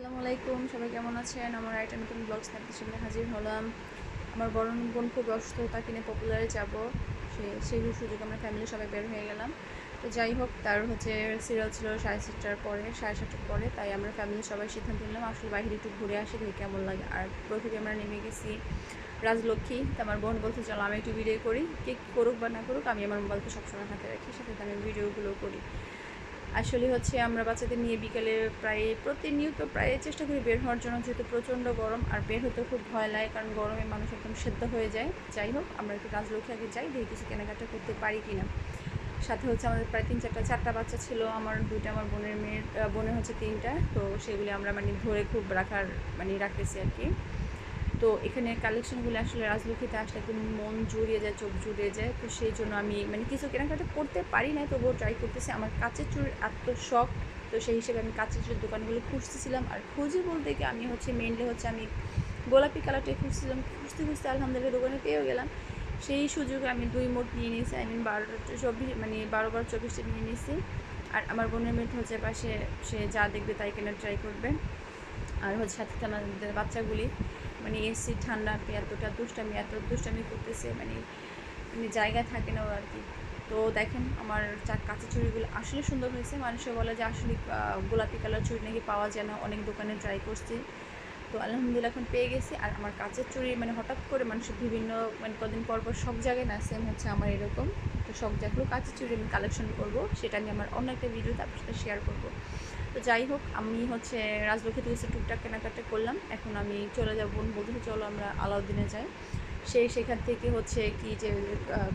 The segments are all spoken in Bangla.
আসসালামু আলাইকুম, সবাই কেমন আছেন? আমার একটা নতুন ব্লগ স্ন্যাপের সামনে হাজির হলাম। আমার বড় বোন খুব অসুস্থ তাকে নিয়ে পপুলারে যাব। সে, সেই সুযোগ আমরা ফ্যামিলি সবাই বের হয়ে গেলাম। তো যাই হোক, তার হচ্ছে সিরিয়াল ছিল সাড়ে সাতটার পরে, সাড়ে সাতটার পরে, তাই আমরা ফ্যামিলি সবাই সিদ্ধান্ত নিলাম, আসলে বাইরে একটু ঘুরে আসি, দেখি কেমন লাগে। আর প্রথমে আমরা নেমে গেছি রাজলক্ষ্মী। তো আমার বোন বলতে চলো, আমি একটু ভিডিও করি। কে করুক বা না করুক, আমি আমার মোবাইলকে সবসময় হাতে রাখি, সাথে আমি ভিডিওগুলো করি। আসলে হচ্ছে আমরা বাচ্চাদের নিয়ে বিকেলে প্রায় প্রতিনিয়ত প্রায় চেষ্টা করি বের হওয়ার জন্য, যেহেতু প্রচণ্ড গরম আর বের হতে খুব ভয় লাগে, কারণ গরমে মানুষ একদম সেদ্ধ হয়ে যায়। যাই হোক, আমরা একটু রাজলক্ষ্মী আগে যাই, দেখি কিছু কেনাকাটা করতে পারি কিনা। সাথে হচ্ছে আমাদের প্রায় তিন চারটা চারটা বাচ্চা ছিল, আমার দুইটা, আমার বোনের মেয়ের বোনের হচ্ছে তিনটা, তো সেগুলি আমরা মানে ধরে খুব রাখার মানে রাখতেছি আর কি। তো এখানে কালেকশনগুলো আসলে রাজলক্ষ্মীতে আসলে একদম মন জুড়িয়ে যায়, চোখ জুড়িয়ে যায়। তো সেই জন্য আমি মানে কিছু কেনাকাটা করতে পারি না তবুও ট্রাই করতেছি। আমার কাঁচের চুড়ির এত শখ, তো সেই হিসেবে আমি কাঁচের চুড়ির দোকানগুলো খুঁজতেছিলাম। আর খুঁজে বলতে কি আমি হচ্ছে মেনলি হচ্ছে আমি গোলাপি কালারটাই খুঁজছিলাম। খুঁজতে খুঁজতে আলহামদুলিল্লাহ দোকানে পেয়েও গেলাম। সেই সুযোগে আমি দুই মোট নিয়ে নিয়েছি আই মিন বারোটা চব্বিশ মানে বারো বার চব্বিশটা নিয়ে নিয়েছি। আর আমার বোনের মেয়ে হচ্ছে পাশে, সে যা দেখবে তাই কেনার ট্রাই করবে। আর হচ্ছে সাথে আমাদের বাচ্চাগুলি। মানে এসি ঠান্ডাতে এতটা দুষ্টামি, এত দুষ্টামি করতেছে মানে মানে জায়গা থাকে না ওর আর কি। তো দেখেন আমার চার কাঁচা চুড়িগুলো আসলে সুন্দর হয়েছে। মানুষে বলে যে আসলে গোলাপি কালার চুড়ি নাকি পাওয়া যায় না। অনেক দোকানে ট্রাই করছি। তো আলহামদুলিল্লাহ এখন পেয়ে গেছি। আর আমার কাঁচের চুরি মানে হঠাৎ করে মানুষের বিভিন্ন মানে কদিন পর পর সব জায়গায় না সেম হচ্ছে আমার এরকম। তো সব জায়গাগুলো কাঁচের চুড়ি আমি কালেকশন করব। সেটা নিয়ে আমার অন্য একটা ভিডিও তারপর সাথে শেয়ার করব। তো যাই হোক, আমি হচ্ছে রাজলক্ষ্মী থেকে টুকটাক কেনাকাটা করলাম। এখন আমি চলে যাব বোন বলতে চলো আমরা আলাউদ্দিনে যাই। সেই সেখান থেকে হচ্ছে কি যে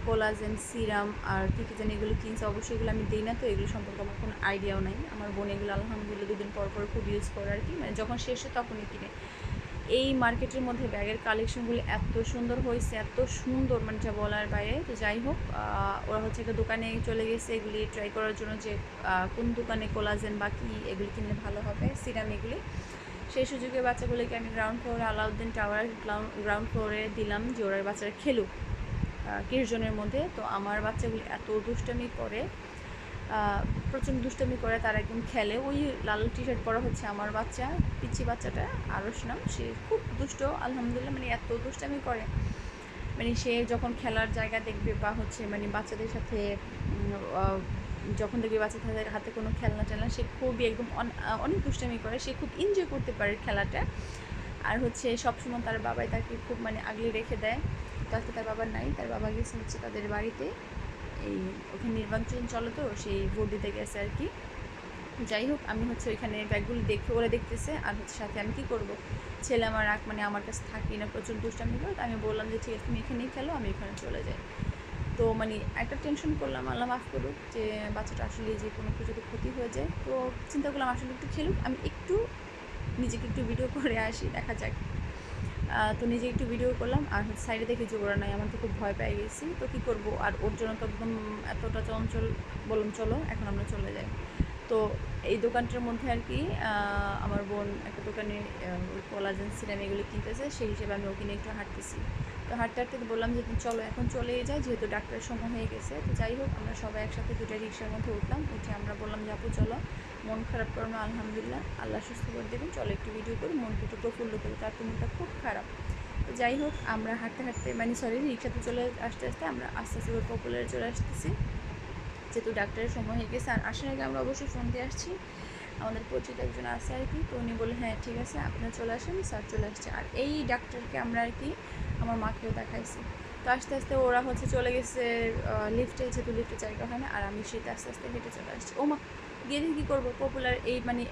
কোলাজেন সিরাম আর কী কী জানি এগুলো কিনছে, অবশ্যই এগুলো আমি দিই না, তো এগুলো সম্পর্কে আমার কোনো আইডিয়াও নাই। আমার বোন এগুলো আলহামদুলিল্লাহ দুদিন পর পর খুব ইউজ করে আর কি মানে যখন শেষ হয় তখনই কিনে। এই মার্কেটের মধ্যে ব্যাগের কালেকশনগুলো এত সুন্দর হয়েছে, এত সুন্দর মানে যা বলার বাইরে, তো যাই হোক ওরা হচ্ছে একটা দোকানে চলে গেছে এগুলি ট্রাই করার জন্য যে কোন দোকানে কোলাজেন বা কী এগুলি কিনলে ভালো হবে, সিরাম এগুলি। সেই সুযোগে বাচ্চাগুলোকে আমি গ্রাউন্ড ফ্লোরে আলাউদ্দিন টাওয়ার গ্রাউন্ড ফ্লোরে দিলাম যে ওরা বাচ্চারা খেলুক জনের মধ্যে। তো আমার বাচ্চাগুলি এত দুষ্টামি করে প্রচণ্ড দুষ্টামি করে, তারা একদম খেলে। ওই লাল টি শার্ট পরা হচ্ছে আমার বাচ্চা পিচ্ছি বাচ্চাটা আরস নাম। সে খুব দুষ্ট, আলহামদুলিল্লাহ মানে এত দুষ্টামি করে। মানে সে যখন খেলার জায়গা দেখবে বা হচ্ছে মানে বাচ্চাদের সাথে যখন দেখবে বাচ্চাদের হাতে কোনো খেলনা টেলনা, সে খুবই একদম অন- অনেক দুষ্টামি করে। সে খুব এনজয় করতে পারে খেলাটা। আর হচ্ছে সবসময় তার বাবাই তাকে খুব মানে আগলে রেখে দেয়। তো আজকে তার বাবা নাই, তার বাবা গেছে হচ্ছে তাদের বাড়িতে। এই ওখানে নির্বাচন চলে তো, সেই ভোট দিতে গেছে আর কি। যাই হোক, আমি হচ্ছে ওইখানে ব্যাগগুলো দেখে, ওরা দেখতেছে, আর হচ্ছে সাথে আমি কী করব? ছেলে আমার রাগ মানে আমার কাছে থাকি না, প্রচুর দুষ্টামি করে। তো আমি বললাম যে, ঠিক আছে, তুমি এখানেই খেলো, আমি এখানে চলে যাই। তো মানে একটা টেনশন করলাম, আল্লাহ মাফ করুক যে বাচ্চাটা আসলে যে কোনো কিছু যদি ক্ষতি হয়ে যায়। তো চিন্তা করলাম আসলে একটু খেলুক, আমি একটু নিজেকে একটু ভিডিও করে আসি, দেখা যাক। তো নিজে একটু ভিডিও করলাম, আর সাইডে দেখে যে ওরা নাই, আমার তো খুব ভয় পেয়ে গেছি। তো কী করব? আর ওর জন্য তো একদম এতটা চঞ্চল বললাম চলো, এখন আমরা চলে যাই। তো এই দোকানটার মধ্যে আর কি আমার বোন একটা দোকানে কোলাজেন সিরাম এগুলো কিনতেছে, সেই হিসেবে আমি ওখানে একটু হাঁটতেছি। তো হাঁটতে হাঁটতে বললাম যে চলো, এখন চলেই যাই যেহেতু ডাক্তারের সময় হয়ে গেছে। তো যাই হোক, আমরা সবাই একসাথে দুটা রিক্সার মধ্যে উঠলাম, উঠে আমরা বললাম যে, আপু, চলো। মন খারাপ করো না, আলহামদুলিল্লাহ। আল্লাহ সুস্থ করে দেবেন। চলো একটু ভিডিও করি মন একটু প্রফুল্ল করি। তার মনটা খুব খারাপ। তো যাই হোক, আমরা হাঁটতে হাঁটতে মানে সরি রিক্সাতে চলে আসতে আসতে আমরা আস্তে আস্তে পপুলারে চলে আসতেছি। যেহেতু ডাক্তারের সময় হয়ে গেছে, আর আসার আগে আমরা অবশ্যই ফোন দিয়ে আসছি। আমাদের পরিচিত একজন আছে আর কি, তো উনি বলে হ্যাঁ ঠিক আছে আপনারা চলে আসেন স্যার চলে আসছে। আর এই ডাক্তারকে আমরা আর কি আমার মাকেও দেখাইছি। তো আস্তে আস্তে ওরা হচ্ছে চলে গেছে লিফটে যেহেতু লিফটে জায়গা হয় না, আর আমি শীতে আস্তে আস্তে হেঁটে চলে আসছি। ও মা, গিয়ে কী করব? পপুলার এই মানে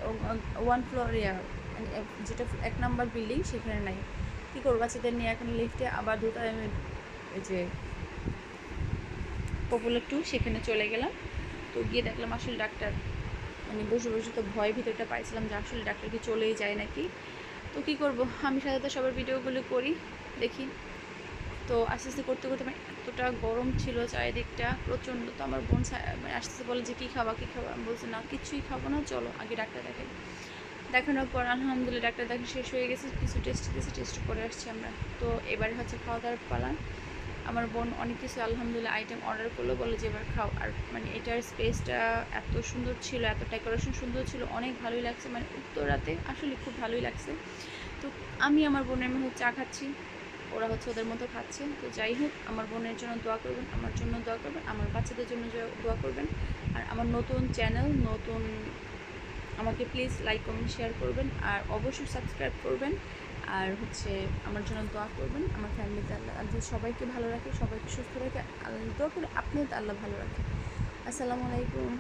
ওয়ান ফ্লোর মানে যেটা এক নাম্বার বিল্ডিং সেখানে নাই। কী করব? বাচ্চাদের নিয়ে এখন লিফটে আবার দুটায় আমি যে পপুলার টু সেখানে চলে গেলাম। তো গিয়ে দেখলাম আসলে ডাক্তার মানে বসে বসে তো ভয় ভিতরটা পাইছিলাম যে আসলে ডাক্তার কি চলেই যায় নাকি? তো কী করব? আমি সাথে সবার ভিডিওগুলো করি। দেখি। তো আস্তে আস্তে করতে করতে মানে এতটা গরম ছিল চারিদিকটা, প্রচণ্ড তো আমার বোন মানে আস্তে আস্তে বলে যে, কী খাবা কী খাবা? আমি বলছি, না, কিছুই খাব না, চলো, আগে ডাক্তার দেখাই। দেখানোর পর আলহামদুলিল্লাহ ডাক্তার দেখা শেষ হয়ে গেছে, কিছু টেস্ট দিয়েছে টেস্ট করে আসছি আমরা। তো এবারে হচ্ছে খাওয়া দাওয়ার পালা। আমার বোন অনেক কিছু আলহামদুলিল্লাহ আইটেম অর্ডার করল বলে যে, এবার খাও। আর মানে এটার স্পেসটা এত সুন্দর ছিল, এত ডেকোরেশন সুন্দর ছিল, অনেক ভালোই লাগছে। মানে উত্তরাতে আসলে খুব ভালোই লাগছে। তো আমি আমার বোনের মধ্যে চা খাচ্ছি। ওরা হচ্ছে ওদের মতো খাচ্ছে তো যাই হোক, আমার বোনের জন্য দোয়া করবেন, আমার জন্য দোয়া করবেন, আমার বাচ্চাদের জন্য দোয়া করবেন। আর আমার নতুন চ্যানেল নতুন আমাকে প্লিজ লাইক কমেন্ট শেয়ার করবেন আর অবশ্যই সাবস্ক্রাইব করবেন। আর হচ্ছে আমার জন্য দোয়া করবেন। আমার ফ্যামিলিতে আল্লাহ আল্লাহ সবাইকে ভালো রাখে, সবাইকে সুস্থ রাখে। আল্লাহ দোয়া করে আপনিও তো আল্লাহ ভালো রাখে। আসসালামু আলাইকুম।